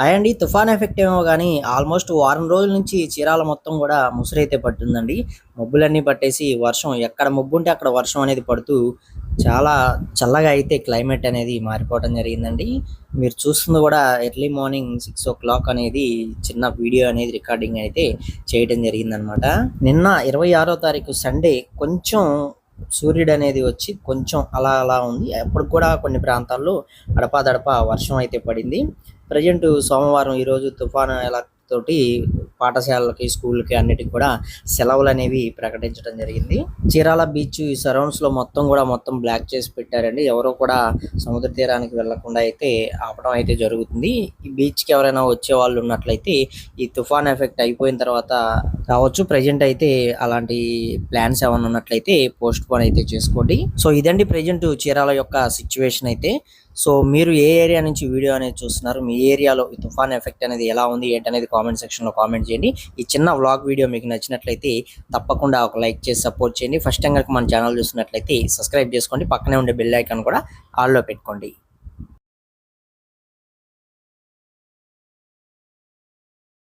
Hi అండి. తుఫాన్ effect ఏమో కానీ ఆల్మోస్ట్ వారం రోజుల నుంచి చీరాల మొత్తం కూడా ముసురైతే పడుతుందండి. మబ్బులన్నీ పట్టేసి వర్షం ఎక్కడ మబ్బు ఉంటే అక్కడ వర్షం అనేది పడుతూ చాలా చల్లగా అయితే క్లైమేట్ అనేది మారిపోవడం జరిగిందండి. మీరు చూస్తుంది కూడా early morning six o'clock అనేది చిన్న వీడియో అనేది రికార్డింగ్ అయితే చేయడం జరిగిందనమాట. నిన్న ఇరవై ఆరో తారీఖు సండే కొంచెం సూర్యుడు అనేది వచ్చి కొంచెం అలా అలా ఉంది. అప్పుడు కూడా కొన్ని ప్రాంతాల్లో అడపాదడపా వర్షం అయితే పడింది. ప్రజెంట్ సోమవారం ఈరోజు తుఫాను ఎలా తోటి పాఠశాలలకి స్కూల్కి అన్నిటికి కూడా సెలవులు అనేవి ప్రకటించడం జరిగింది. చీరాల బీచ్ ఈ సరౌండ్స్లో మొత్తం కూడా మొత్తం బ్లాక్ చేసి పెట్టారండి. ఎవరో కూడా సముద్ర తీరానికి వెళ్ళకుండా అయితే ఆపడం అయితే జరుగుతుంది. ఈ బీచ్కి ఎవరైనా వచ్చే వాళ్ళు ఉన్నట్లయితే ఈ తుఫాన్ ఎఫెక్ట్ అయిపోయిన తర్వాత రావచ్చు ప్రజెంట్ అయితే అలాంటి ప్లాన్స్ ఏమైనా ఉన్నట్లయితే పోస్ట్ పోన్ అయితే చేసుకోండి. సో ఇదండి ప్రజెంట్ చీరాల యొక్క సిచ్యువేషన్ అయితే. సో మీరు ఏ ఏరియా నుంచి వీడియో అనేది చూస్తున్నారు మీ ఏరియాలో ఈ తుఫాన్ ఎఫెక్ట్ అనేది ఎలా ఉంది ఏంటనేది కామెంట్ సెక్షన్లో కామెంట్ చేయండి. ఈ చిన్న వ్లాగ్ వీడియో మీకు నచ్చినట్లయితే తప్పకుండా ఒక లైక్ చేసి సపోర్ట్ చేయండి. ఫస్ట్ టైం కనుక మన ఛానల్ చూస్తున్నట్లయితే సబ్స్క్రైబ్ చేసుకోండి. పక్కనే ఉండే బెల్ ఐకాన్ కూడా ఆల్లో పెట్టుకోండి.